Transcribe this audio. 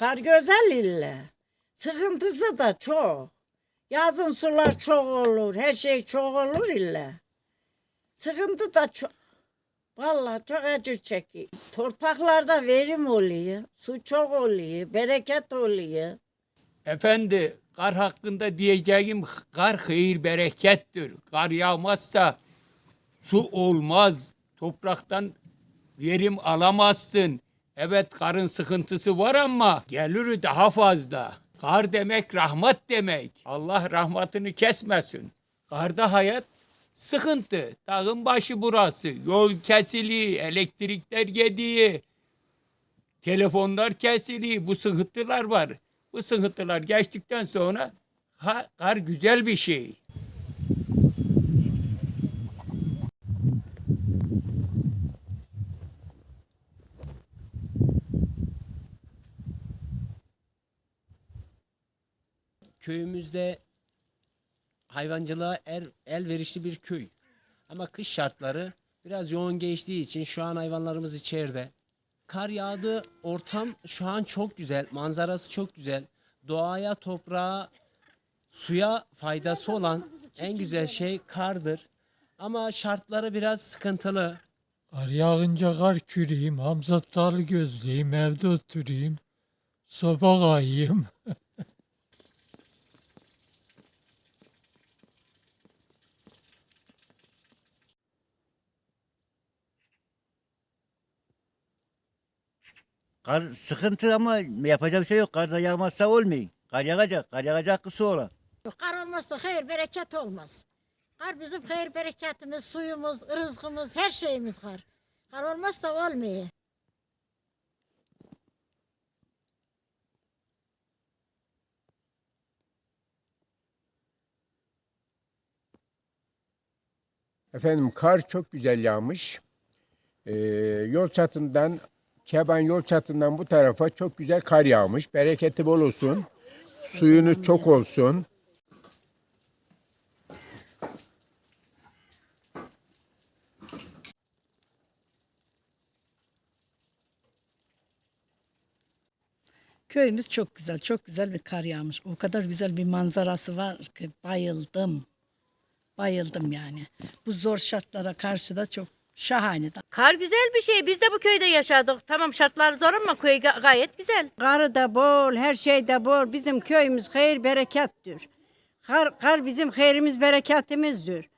Kar güzel ille. Sıkıntısı da çok. Yazın sular çok olur. Her şey çok olur ille. Sıkıntı da çok. Vallahi çok acı çekiyor. Torpaklarda verim oluyor. Su çok oluyor. Bereket oluyor. Efendi kar hakkında diyeceğim kar hayır berekettir. Kar yağmazsa su olmaz. Topraktan verim alamazsın. Evet karın sıkıntısı var ama geliri daha fazla. Kar demek rahmet demek. Allah rahmetini kesmesin. Karda hayat sıkıntı. Dağın başı burası. Yol kesili, elektrikler gidiyor. Telefonlar kesili, bu sıkıntılar var. Bu sıkıntılar geçtikten sonra kar güzel bir şey. Köyümüzde hayvancılığa er, elverişli bir köy. Ama kış şartları biraz yoğun geçtiği için şu an hayvanlarımız içeride. Kar yağdı, ortam şu an çok güzel, manzarası çok güzel. Doğaya, toprağa, suya faydası olan en güzel şey kardır. Ama şartları biraz sıkıntılı. Kar yağınca kar küreyim, Hamza Tarlı gözleyeyim, evde oturayım, soba kayayım. Kar sıkıntı ama yapacak bir şey yok. Kar da yağmazsa olmuyor. Kar yağacak. Kar yağacak kısa ola. Kar olmazsa hayır bereket olmaz. Kar bizim hayır bereketimiz, suyumuz, rızkımız, her şeyimiz kar. Kar olmazsa olmuyor. Efendim kar çok güzel yağmış. Ee, yol çatından Keban yol çatından bu tarafa çok güzel kar yağmış. Bereketi bol olsun. Suyunuz çok olsun. Köyümüz çok güzel, çok güzel bir kar yağmış. O kadar güzel bir manzarası var ki bayıldım. Bayıldım yani. Bu zor şartlara karşı da çok şahane. Kar güzel bir şey. Biz de bu köyde yaşadık. Tamam şartlar zor ama köy ga- gayet güzel. Karı da bol, her şey de bol. Bizim köyümüz hayır berekettir. Kar, kar bizim hayrimiz, bereketimizdir.